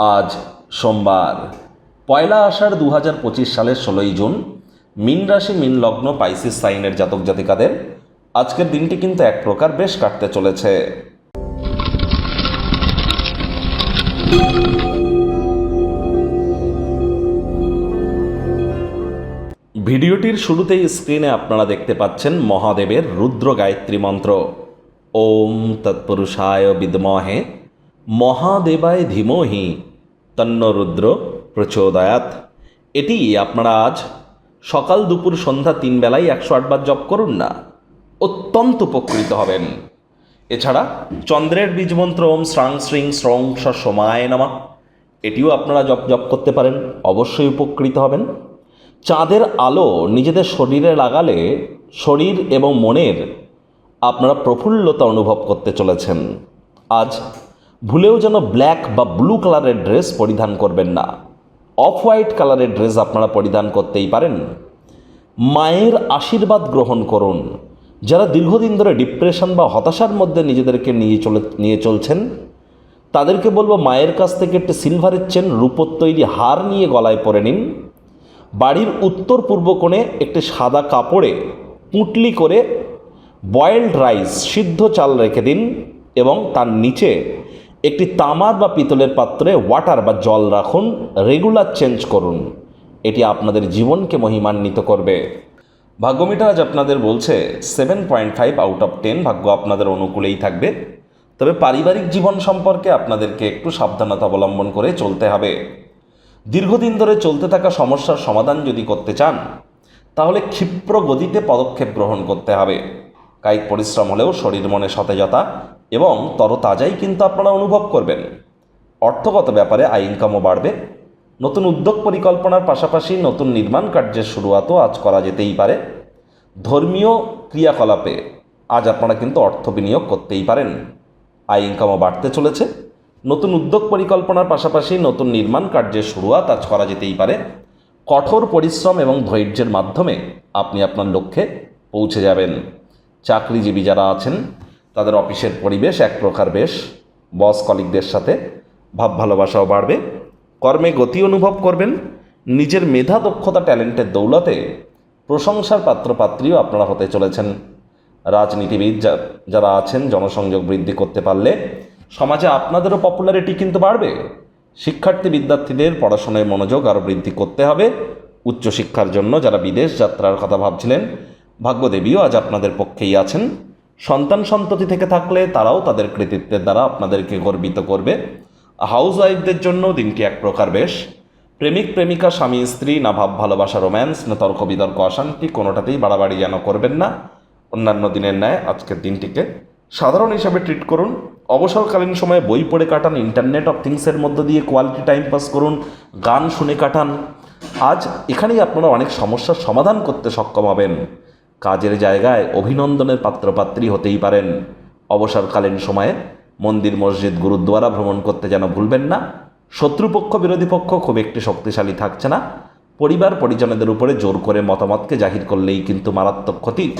আজ সোমবার। পয়লা আষাঢ় দু হাজার পঁচিশ সালের ষোলোই জুন, মিন রাশি, মিন লগ্ন, পাইসিস সাইনের জাতক জাতিকাদের আজকের দিনটি কিন্তু এক প্রকার বেশ কাটতে চলেছে। ভিডিওটির শুরুতেই স্ক্রিনে আপনারা দেখতে পাচ্ছেন মহাদেবের রুদ্র গায়ত্রী মন্ত্র। ওম তৎপুরুষায় বিদমহে, মহাদেবায় ধীমহি। তন্ন রুদ্র প্রচোদয়াত। এটি আপনারা আজ সকাল দুপুর সন্ধ্যা তিন বেলায় একশো আটবার জপ করুন না, অত্যন্ত উপকৃত হবেন। এছাড়া চন্দ্রের বীজমন্ত্র ওম শ্রাং শ্রিং শ্রং সমায় নামা। এটিও আপনারা জপ জপ করতে পারেন, অবশ্যই উপকৃত হবেন। চাঁদের আলো নিজেদের শরীরে লাগালে শরীর এবং মনের আপনারা প্রফুল্লতা অনুভব করতে চলেছেন। আজ ভুলেও যেন ব্ল্যাক বা ব্লু কালারের ড্রেস পরিধান করবেন না। অফ হোয়াইট কালারের ড্রেস আপনারা পরিধান করতেই পারেন। মায়ের আশীর্বাদ গ্রহণ করুন। যারা দীর্ঘদিন ধরে ডিপ্রেশন বা হতাশার মধ্যে নিজেদেরকে নিয়ে চলে নিয়ে চলছেন, তাদেরকে বলব মায়ের কাছ থেকে একটি সিলভারের চেন রূপোর তৈরি হার নিয়ে গলায় পরে নিন। বাড়ির উত্তর পূর্ব কোণে একটি সাদা কাপড়ে পুঁটলি করে বয়েলড রাইস সিদ্ধ চাল রেখে দিন এবং তার নিচে একটি তামার বা পিতলের পাত্রে ওয়াটার বা জল রাখুন রেগুলার চেঞ্জ করুন। এটি আপনাদের জীবনকে মহিমান্বিত করবে। ভাগ্যমিটা আজ আপনাদের বলছে seven point five out of ten ভাগ্য আপনাদের অনুকূলেই থাকবে। তবে পারিবারিক জীবন সম্পর্কে আপনাদেরকে একটু সাবধানতা অবলম্বন করে চলতে হবে। দীর্ঘদিন ধরে চলতে থাকা সমস্যার সমাধান যদি করতে চান, তাহলে ক্ষিপ্র গতিতে পদক্ষেপ গ্রহণ করতে হবে। কায়িক পরিশ্রম হলেও শরীর মনে সতেজতা এবং তরতাজাই কিন্তু আপনারা অনুভব করবেন। অর্থগত ব্যাপারে আয় ইনকামও বাড়বে। নতুন উদ্যোগ পরিকল্পনার পাশাপাশি নতুন নির্মাণ কার্যের শুরুয়াতও আজ করা যেতেই পারে। ধর্মীয় ক্রিয়াকলাপে আজ আপনারা কিন্তু অর্থ বিনিয়োগ করতেই পারেন। আয় ইনকামও বাড়তে চলেছে। নতুন উদ্যোগ পরিকল্পনার পাশাপাশি নতুন নির্মাণ কার্যের শুরুয়াত আজ করা যেতেই পারে। কঠোর পরিশ্রম এবং ধৈর্যের মাধ্যমে আপনি আপনার লক্ষ্যে পৌঁছে যাবেন। চাকরিজীবী যারা আছেন তাদের অফিসের পরিবেশ এক প্রকার বেশ। বস কলিকদের সাথে ভাব ভালোবাসাও বাড়বে। কর্মে গতি অনুভব করবেন। নিজের মেধা, দক্ষতা, ট্যালেন্টের দৌলতে প্রশংসার পাত্রপাত্রীও আপনারা হতে চলেছেন। রাজনীতিবিদ যারা আছেন, জনসংযোগ বৃদ্ধি করতে পারলে সমাজে আপনাদেরও পপুলারিটি কিন্তু বাড়বে। শিক্ষার্থী, বিদ্যার্থীদের পড়াশোনায় মনোযোগ আরও বৃদ্ধি করতে হবে। উচ্চশিক্ষার জন্য যারা বিদেশ যাত্রার কথা ভাবছিলেন, ভাগ্যদেবীও আজ আপনাদের পক্ষেই আছেন। সন্তান সন্ততি থেকে থাকলে তারাও তাদের কৃতিত্বের দ্বারা আপনাদেরকে গর্বিত করবে। হাউস ওয়াইফদের জন্য দিনটি এক প্রকার বেশ। প্রেমিক, প্রেমিকা, স্বামী, স্ত্রী না ভাব ভালোবাসা, রোম্যান্স না তর্ক বিতর্ক, অশান্তি কোনোটাতেই বাড়াবাড়ি যেন করবেন না। অন্যান্য দিনের ন্যায় আজকের দিনটিকে সাধারণ হিসাবে ট্রিট করুন। অবসরকালীন সময়ে বই পড়ে কাটান, ইন্টারনেট অফ থিংসের মধ্য দিয়ে কোয়ালিটি টাইম পাস করুন, গান শুনে কাটান। আজ এখানেই আপনারা অনেক সমস্যার সমাধান করতে সক্ষম হবেন। কাজের জায়গায় অভিনন্দনের পাত্রপাত্রী হতেই পারেন। অবসরকালীন সময়ে মন্দির, মসজিদ, গুরুদ্বারা ভ্রমণ করতে যেন ভুলবেন না। শত্রুপক্ষ, বিরোধী পক্ষ খুব একটি শক্তিশালী থাকছে না। পরিবার, পরিজনদের উপরে জোর করে মতামতকে জাহির করলেই কিন্তু মারাত্মক ক্ষতি।